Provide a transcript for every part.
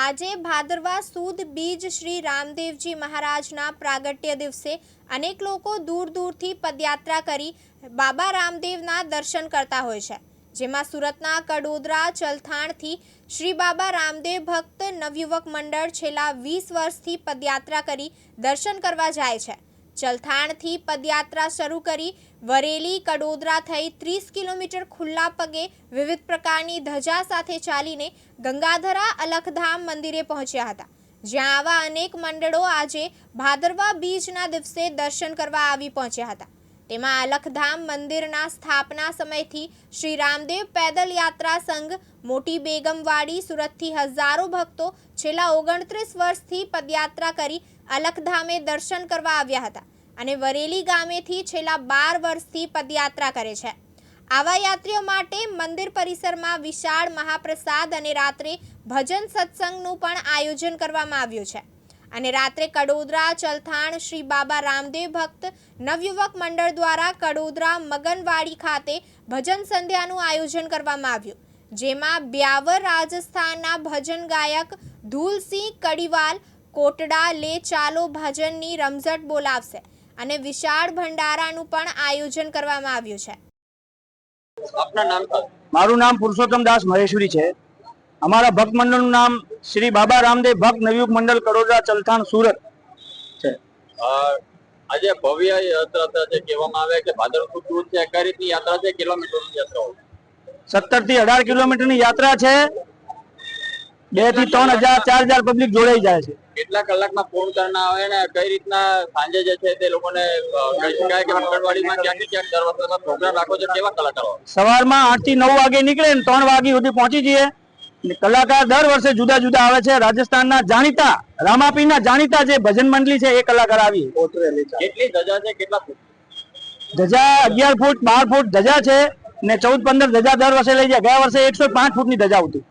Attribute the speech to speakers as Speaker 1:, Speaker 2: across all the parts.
Speaker 1: આજે ભાદરવા સુદ બીજ શ્રી રામદેવજી મહારાજના પ્રાગટ્ય દિવસે અનેક લોકો દૂર દૂરથી પદયાત્રા કરી બાબા રામદેવના દર્શન કરતા હોય છે, જેમાં સુરતના કડોદરા, ચલથાણથી શ્રી બાબા રામદેવ ભક્ત નવયુવક મંડળ છેલ્લા વીસ વર્ષથી પદયાત્રા કરી દર્શન કરવા જાય છે. ચલથાણથી પદયાત્રા શરૂ કરી વરેલી કડોદરા થઈ ત્રીસ કિલોમીટર ખુલ્લા પગે વિવિધ પ્રકારની ધજા સાથે ચાલીને ગંગાધરા અલખધામ મંદિરે પહોંચ્યા હતા. જ્યાં આવા અનેક મંડળો આજે ભાદરવા બીજના દિવસે દર્શન કરવા આવી પહોંચ્યા હતા. તેમાં અલખધામ મંદિરના સ્થાપના સમયથી શ્રી રામદેવ પેદલ યાત્રા સંઘ, મોટી બેગમવાડી, સુરતથી હજારો ભક્તો છેલ્લા ઓગણત્રીસ વર્ષથી પદયાત્રા કરી અલખધામે દર્શન કરવા આવ્યા હતા. અને વરેલી ગામેથી છેલ્લા બાર વર્ષથી પદયાત્રા કરે છે. આવા યાત્રીઓ માટે મંદિર પરિસરમાં વિશાળ મહાપ્રસાદ અને રાત્રે ભજન સત્સંગનું પણ આયોજન કરવામાં આવ્યું છે. અને રાત્રે કડોદરા, ચલથાણ, શ્રી બાબા રામદેવ ભક્ત નવયુવક મંડળ દ્વારા કડોદરા મગનવાડી ખાતે ભજન સંધ્યાનું આયોજન કરવામાં આવ્યું. જેમાં બ્યાવર રાજસ્થાનના ભજન ગાયક ધૂલસિંહ કડીવાલ કોટડા લે ચાલો ભજનની રમઝટ બોલાવશે. અને વિશાળ ભંડારાનું પણ આયોજન કરવામાં આવ્યું છે.
Speaker 2: આપના નામ
Speaker 3: મારું નામ પુરુષોત્તમ દાસ મહેશ્વરી છે. અમારા ભક્ત મંડળનું નામ શ્રી બાબા રામદેવ ભક્ત નવયુગ મંડળ કડોદરા ચલથાણ સુરત છે.
Speaker 2: આજે ભવ્ય યાત્રા છે કહેવામાં આવે કે ભાદર દૂર છે કઈ રીતની યાત્રા છે કિલોમીટરની યાત્રા
Speaker 3: સત્તરથી અઢાર કિલોમીટરની યાત્રા છે. બેથી ત્રણ હજાર ચાર હજાર પબ્લિક જોડાઈ જાય છે.
Speaker 2: કેટલા કલાકમાં ફોન કરના આવે ને કઈ રીતના સાંજે જે છે તે લોકોને કહી શકાય કે મંગળવાડીમાં ક્યાંથી ક્યાંક દર વખતે પ્રોગ્રામ રાખો છો કેવા કલાકારો?
Speaker 3: સવારમાં આઠથી નવ વાગે નીકળે ને ત્રણ વાગે સુધી પહોંચી જઈએ. કલાકાર દર વર્ષે જુદા જુદા આવે છે. રાજસ્થાનના જાણીતા રામાપીના જાણીતા જે ભજન મંડળી છે એ કલાકાર આવી
Speaker 2: કેટલી ધજા છે કેટલા ફૂટ?
Speaker 3: ધજા અગિયાર ફૂટ બાર ફૂટ ધજા છે ને ચૌદ પંદર ધજા દર વર્ષે લઈ જાય. ગયા વર્ષે એકસો પાંચ ફૂટની ધજા હતી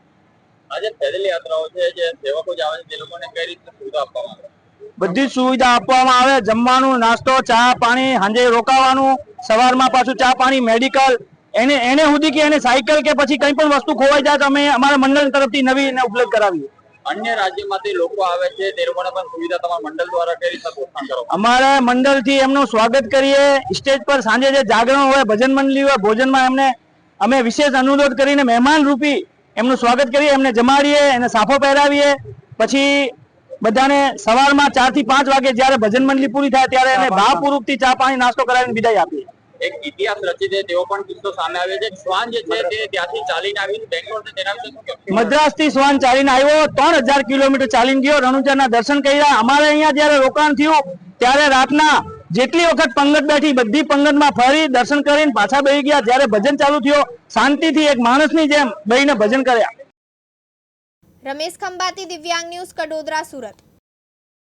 Speaker 2: આજે પેદલ યાત્રાઓ છે જે સેવકો જ આવે છે તે લોકોને કઈ રીતે સુવિધા આપવામાં આવે?
Speaker 3: બધી સુવિધા આપવામાં આવે. જમવાનું નાસ્તો ચા પાણી સાંજે રોકાવાનું સવારમાં પાછું ચા પાણી મેડિકલ. એને એને સુધી કે એને સાયકલ કે પછી કઈ પણ વસ્તુ ખોવાઈ જાય તો અમે અમારા મંડળ તરફથી નવી એને ઉપલબ્ધ કરાવીએ.
Speaker 2: અન્ય રાજ્યમાંથી લોકો આવે છે તે લોકોને પણ સુવિધા તમારા મંડળ દ્વારા કઈ રીતે પ્રોત્સાહન કરો?
Speaker 3: અમારા મંડળથી એમનું સ્વાગત કરીએ. સ્ટેજ પર સાંજે જે જાગરણ હોય ભજન મંડળી હોય ભોજનમાં એમને અમે વિશેષ અનુરોધ કરીને મહેમાન રૂપી એમનું સ્વાગત કરીએ એમને જમાડીએ એને સાફો પહેરાવીએ. પછી બધાને સવારમાં ચારથી પાંચ વાગે જયારે ભજન મંડળી પૂરી થાય ત્યારે એને ભાવપૂર્વકથી ચા પાણી નાસ્તો કરાવીને વિદાય આપીએ.
Speaker 2: એક ઇતિહાસ રચી છે તેવો પણ કિસ્સો સામે આવ્યો છે. શ્વાન જે છે તે ત્યાંથી ચાલીને આવીને બેંગ્લોર છે તેના વિશે
Speaker 3: મદ્રાસથી શ્વાન ચાલીને આવ્યો ત્રણ હજાર કિલોમીટર ચાલીને ગયો. રણુજાના દર્શન કર્યા. અમારે અહીંયા જયારે રોકાણ થયું ત્યારે રાતના જેટલી વખત પંગત બેઠી, બધી પંગતમાં ફરી દર્શન કરીને પાછા બેસી ગયા. જ્યારે ભજન ચાલુ થયો, શાંતિથી એક માણસની જેમ બેહીને ભજન કર્યા.
Speaker 1: રમેશ ખંભાતી, દિવ્યાંગ ન્યૂઝ, કડોદરા, સુરત.